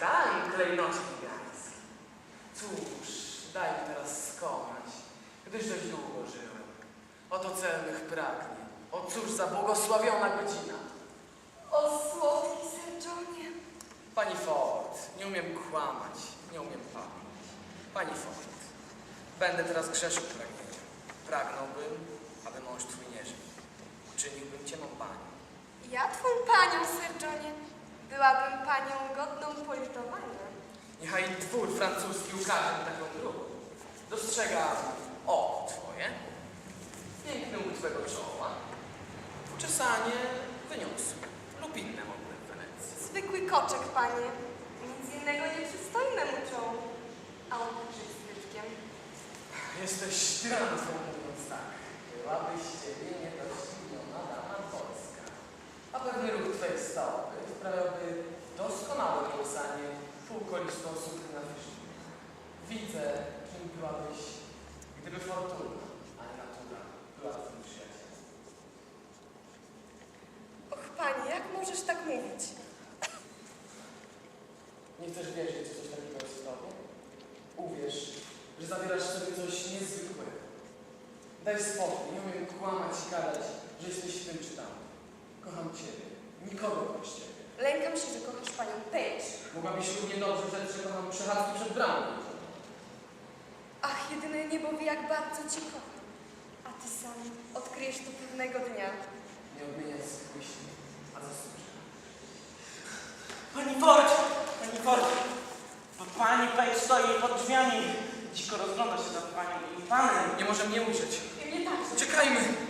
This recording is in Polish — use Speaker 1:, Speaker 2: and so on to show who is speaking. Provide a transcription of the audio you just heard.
Speaker 1: wierności gigańskiej. Cóż, daj mi teraz skonać, gdyż dość długo żyłem. Oto celnych pragnień. O cóż za błogosławiona godzina.
Speaker 2: O słodki Sir Johnie.
Speaker 1: Pani Ford, nie umiem kłamać, nie umiem pamięć. Pani Ford, będę teraz grzeszył pragnieniem. Pragnąłbym, aby mąż twój nie żył. Czyniłbym cię mą panią.
Speaker 2: Ja twą panią, Sir Johnie. Byłabym panią godną politowania.
Speaker 1: Niechaj dwór francuski ukaże mi taką drugą. Dostrzegam oko twoje, piękny łód twego czoła, czesanie wyniosłe lub inne modne w Wenecji.
Speaker 2: Zwykły koczek, panie. Nic innego nie przystoi memu czołu. A on żyć z Witkiem.
Speaker 1: Jesteś tyrantą, mówiąc tak. Byłabyś ciebie niedościgniona dama polska. A pewny ruch twej stopy wprawiałby doskonałe kołysanie półkolistą suknię na wyżu. Widzę, kim byłabyś, gdyby fortuna, a nie natura, była przyjacielem.
Speaker 2: Och, panie, jak możesz tak mówić?
Speaker 1: Nie chcesz wierzyć, że coś takiego jest w tobie? Uwierz, że zawierasz w sobie coś niezwykłego. Daj spokój, nie umiem kłamać i gadać, że jesteś tym czy tam. Kocham Ciebie, nikogo oprócz Ciebie.
Speaker 2: Lękam się, że kochasz panią Page.
Speaker 1: Mogłabyś równie dobrze rzec, że kocham przechadzki przed bramą.
Speaker 2: Ach, jedyne niebo wie, jak bardzo cię kocham. A ty sam odkryjesz to pewnego dnia.
Speaker 1: Nie odmieniaj swych myśli, a zasłużę.
Speaker 3: Pani Ford! Pani Ford! Pani Page stoi pod drzwiami. Dziko rozgląda się za panią i panem.
Speaker 1: Nie może mnie ujrzeć.
Speaker 2: I mnie także.
Speaker 1: Uciekajmy!